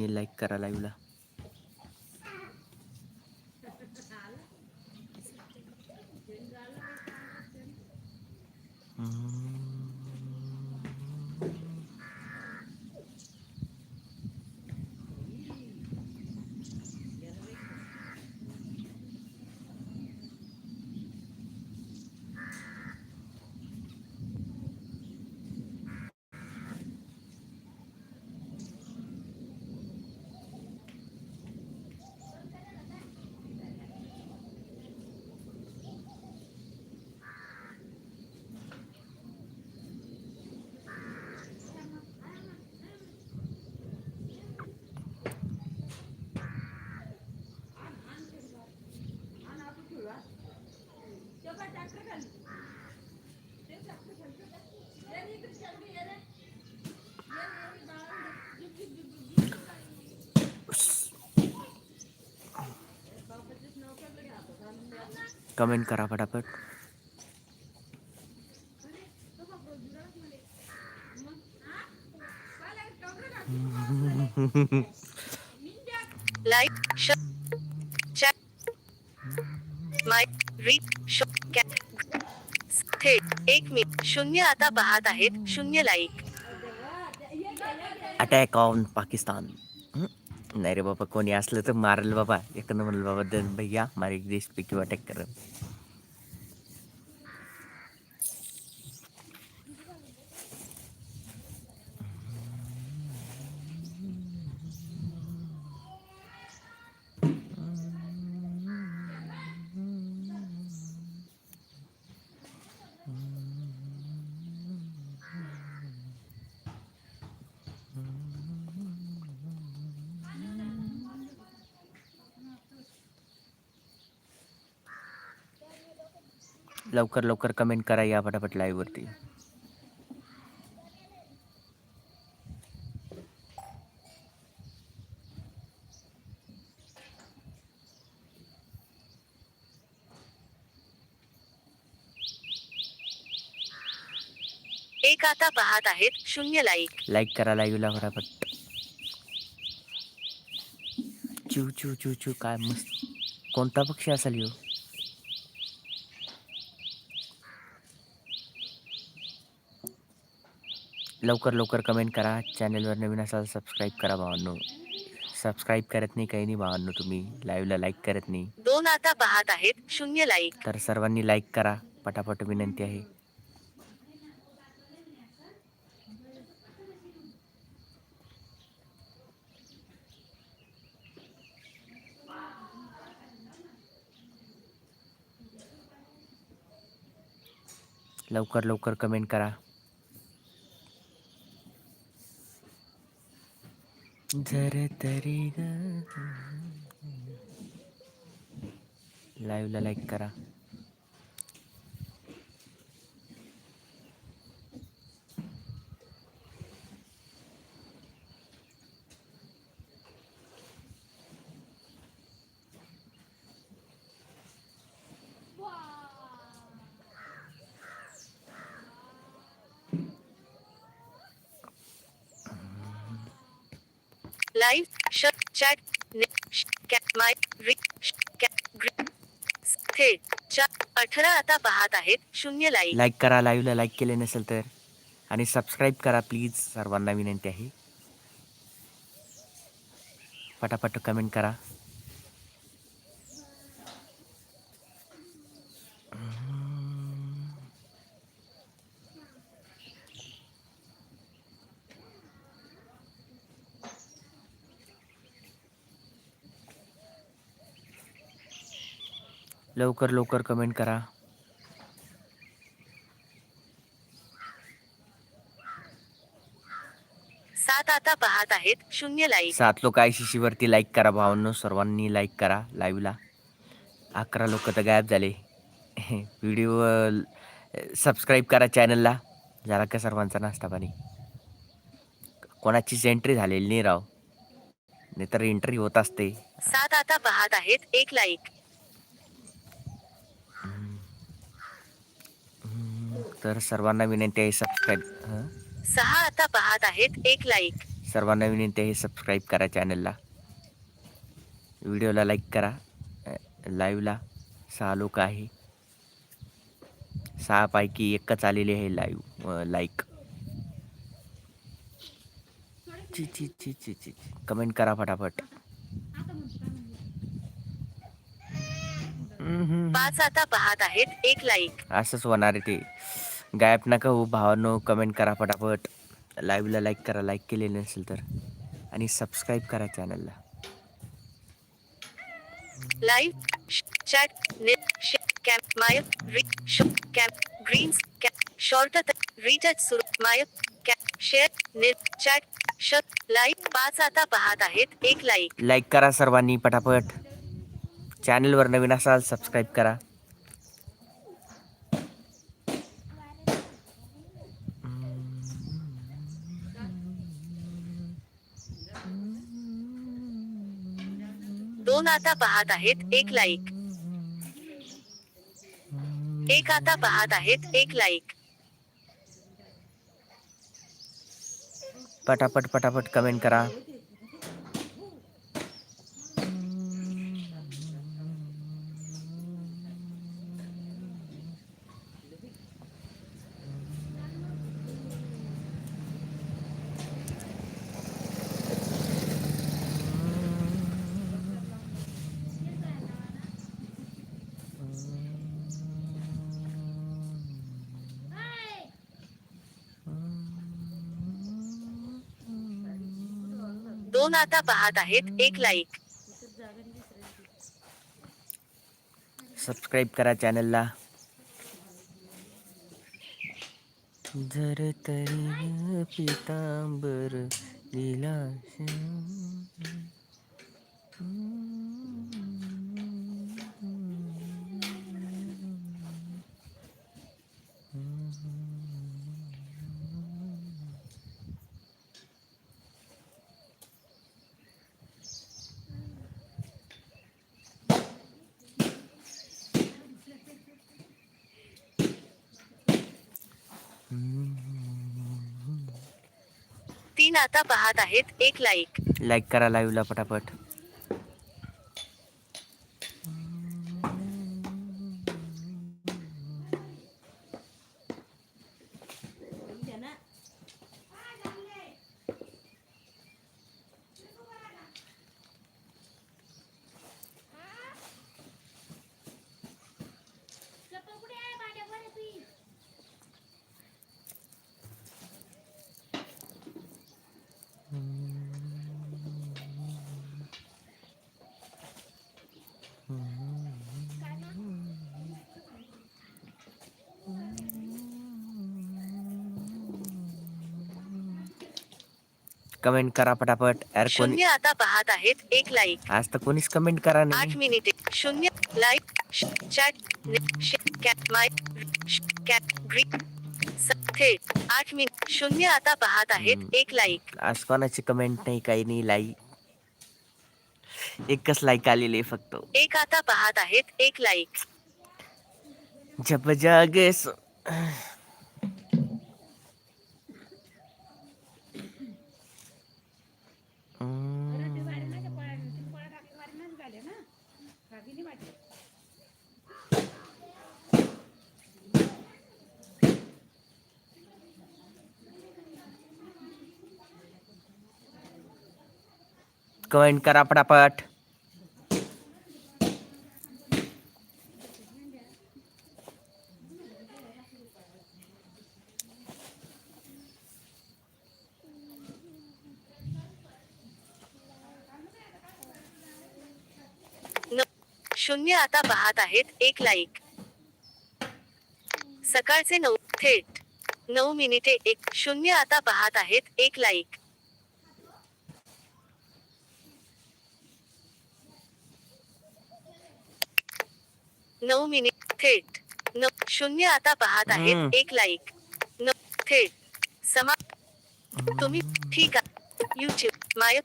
सर्वांनी लाईक करा लाईव्हला कमेंट करा फटाफट रीड थेट एक मी शून्य आता पाहत आहेत शून्य लाईक अटॅक ऑन पाकिस्तान? नाही रे बाबा कोणी असलं तर मारेल बाबा एखादं म्हणलं बाबा दन भैया हमारे देश पे क्यों अटॅक लवकर लवकर कमेंट करा या फटाफट लाईव्ह वरती. एक आता पाहत आहेत शून्य लाईक लाईक करा लाईव्हला फटाफट चू चू चू चू काय मस्त. कोणता पक्षी असेल ह्यो लवकर लवकर कमेंट करा. चॅनलवर नवीन असाल सबस्क्राईब करा भावांनो. सबस्क्राईब करत नाही काही नाही भावांनो तुम्ही. लाईव्हला लाईक करत नाही. दोन आता पाहत आहेत शून्य लाईक तर सर्वांनी लाईक करा. पटापट विनंती आहे. लवकर लवकर कमेंट करा. जर तरी लाईव्हला लाईक करा. लाईव्ह शट चॅट कॅट माईक रीड कॅट थेट चार अठरा आता पाहत आहेत. शून्य लाईक लाईक करा लाईव्हला लाईक केले नसेल तर. आणि सबस्क्राईब करा प्लीज सर्वांना विनंती आहे. पटापट कमेंट करा. लवकर लवकर कमेंट करा. सात आता पाहत आहेत शून्य लाईक सात लोक आय सी सीवरती लाईक करा भावांनो सर्वांनी लाईक करा लाईव्हला अकरा लोक तर गायब झाले. व्हिडिओ सबस्क्राईब करा चॅनलला जरा का सर्वांचा नाश्ता पाणी. कोणाचीच एंट्री झालेली नाही राव. नाही तर एंट्री होत असते. सात आता पाहत आहेत एक लाईक तर सर्वांना विनंती आहे सबस्क्राईब सहा आता पाहत आहेत एक लाईक सर्वांना विनंती आहे सबस्क्राईब करा चॅनलला व्हिडिओला लाईक करा. लाईव्हला सहा लोक आहे. सहापैकी एकच आलेली आहे लाईव्ह लाईक ची ची ची ची ची कमेंट करा फटाफट. पाच आता पाहत आहेत एक लाईक असंच होणार आहे ते. गायब नका हो भावांनो. कमेंट करा फटाफट. लाईव्हला लाईक करा. लाईक केलेले नसेल तर. आणि सबस्क्राईब करा चॅनलला लाईव्ह चॅट नेट कॅम्प माय री शो कॅम्प ग्रीन्स कॅम्प शॉर्ट रिटच सुरू माय कॅम्प शेअर नेट चॅट शट लाईव्ह पाच आता पाहत आहेत. एक लाईक लाईक करा सर्वांनी पटापट चॅनलवर नवीन असाल सबस्क्राईब करा. आता पाहत आहेत एक लाईक. एक आता पाहत आहेत एक लाईक. पटापट पटापट कमेंट करा. दोन आता पाहत आहेत एक लाईक सबस्क्राईब करा चॅनलला जर तरी पितांबर लिला आता पाहत आहेत. एक लाईक लाईक करा लाईव्हला पटापट. कमेंट करा पटापट. यार कोणी शून्य आता पाहत आहेत एक लाईक आज तर कोणीच कमेंट करा आठ नाही मिनिटे शून्य लाईक चॅट कॅप माय कॅप ग्रीन थेट आठ मिनिट शून्य आता पाहत आहेत एक लाईक आज कोणाची कमेंट नाही काही नाही लाईक एकच लाईक आलेली आहे फक्त. एक आता पाहत आहेत एक लाईक जब जागे सो कमेंट करा पटापट न शून्य आता पाहत आहेत एक लाईक सकाळचे नऊ थेट नऊ मिनिटे एक शून्य आता पाहत आहेत एक लाईक नऊ मिनिट थेट. न शून्य आता पाहत. आहेत. एक लाईक न थेट. समा तुम्ही ठीक आहे. युट्यूब माय